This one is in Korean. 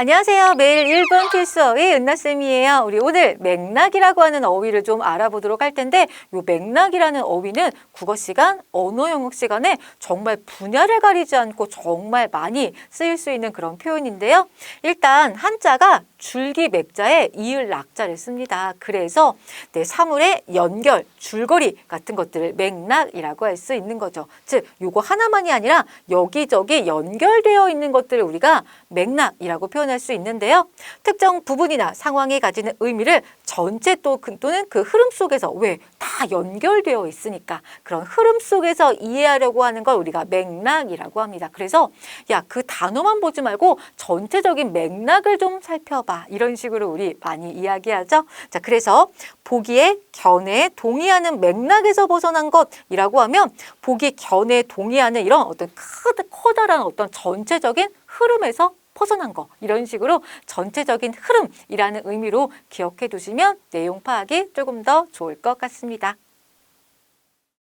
안녕하세요. 매일 1분 필수 어휘 은나쌤이에요. 우리 오늘 맥락이라고 하는 어휘를 좀 알아보도록 할 텐데 요 맥락이라는 어휘는 국어 시간, 언어 영역 시간에 정말 분야를 가리지 않고 정말 많이 쓰일 수 있는 그런 표현인데요. 일단 한자가 줄기 맥자에 이을 낙자를 씁니다. 그래서 네, 사물의 연결, 줄거리 같은 것들을 맥락이라고 할 수 있는 거죠. 즉, 요거 하나만이 아니라 여기저기 연결되어 있는 것들을 우리가 맥락이라고 표현 할 수 있는데요. 특정 부분이나 상황이 가지는 의미를 전체 또, 그- 또는 그 흐름 속에서 왜 다 연결되어 있으니까 그런 흐름 속에서 이해하려고 하는 걸 우리가 맥락이라고 합니다. 그래서 야, 그 단어만 보지 말고 전체적인 맥락을 좀 살펴봐. 이런 식으로 우리 많이 이야기하죠. 자, 그래서 보기에 견해에 동의하는 맥락에서 벗어난 것이라고 하면 보기 견해에 동의하는 이런 어떤 크다, 커다란 어떤 전체적인 흐름에서 벗어난 거 이런 식으로 전체적인 흐름이라는 의미로 기억해 두시면 내용 파악이 조금 더 좋을 것 같습니다.